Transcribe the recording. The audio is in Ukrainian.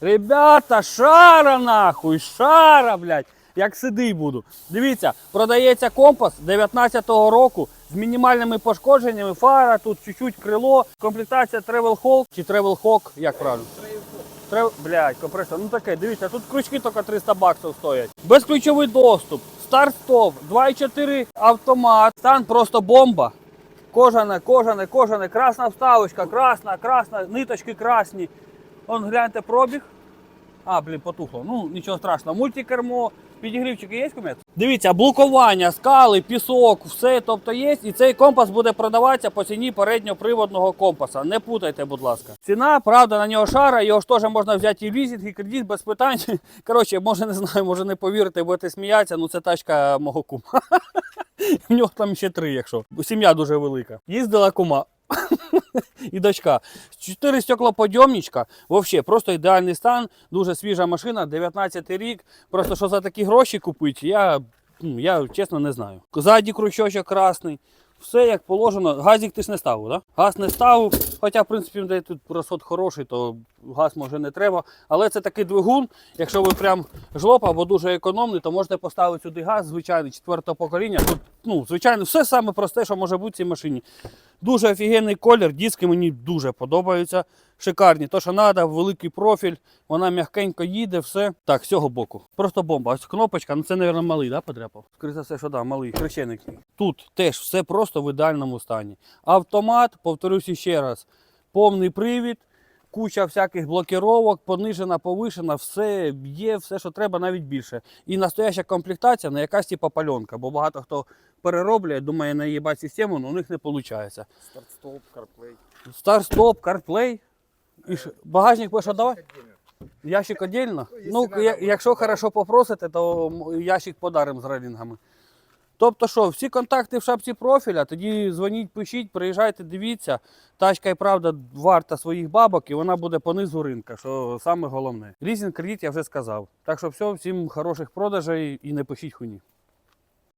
Ребята, шара нахуй, шара, блядь. Як сидий буду. Дивіться, продається компас 19-го року з мінімальними пошкодженнями. Фара, тут чуть-чуть крило, комплектація Travel Hawk чи Travel Hawk, як правильно? Трев... Блядь, компресор. Ну таке, дивіться, тут крючки тільки 300 баксів стоять. Безключовий доступ, старт-стоп, 2.4 автомат. Стан просто бомба. Кожане, кожане, кожане, красна вставочка, красна, красна, ниточки красні. Он гляньте пробіг. А, блін, потухло. Ну, нічого страшного. Мультикермо, підігрівчики є кумець? Дивіться, блокування, скали, пісок, все тобто є. І цей компас буде продаватися по ціні передньоприводного компаса. Не путайте, будь ласка. Ціна, правда, на нього шара, його ж теж можна взяти і в лізинг, і кредит без питань. Коротше, може не знаю, може не повірите, будете сміятися, ну це тачка мого кума. В нього там ще три, якщо. Сім'я дуже велика. Їздила кума. І дочка. Чотири стеклоподйомничка. Взагалі, просто ідеальний стан, дуже свіжа машина, 19 рік. Просто що за такі гроші купити, я, ну, я чесно не знаю. Ззаді крючочок красний. Все як положено. Газик ти ж не ставив? Да? Газ не ставив. Хоча, в принципі, де тут розход хороший, то газ може не треба. Але це такий двигун. Якщо ви прям жлоб або дуже економний, то можете поставити сюди газ, звичайний, четвертого покоління. Тут, ну, звичайно, все саме просте, що може бути в цій машині. Дуже офігенний колір, диски мені дуже подобаються. Шикарні, то що треба, великий профіль, вона м'якенько їде, все. Так, з цього боку. Просто бомба. Ось кнопочка, ну це, мабуть, малий, да, подряпав? Скоріше все, що да, малий, хрещеник. Тут теж все просто в ідеальному стані. Автомат, повторюсь ще раз, повний привід, куча всяких блокировок, понижена, повишена, все є, все, що треба, навіть більше. І настояща комплектація на якась типа пальонка, бо багато хто перероблює, думає наїбати систему, але у них не виходить. Старт-стоп, CarPlay. Старт-стоп, CarPlay. І ж, багажник будеш давай? Ящик якщо Ну, я- якщо хорошо попросите, то ящик подаримо з релінгами. Тобто що, всі контакти в шапці профіля, тоді дзвоніть, пишіть, приїжджайте, дивіться. Тачка і правда варта своїх бабок, і вона буде по низу ринка, що саме головне. Лізінг кредит я вже сказав. Так що все, всім хороших продажей і не пишіть хуйні.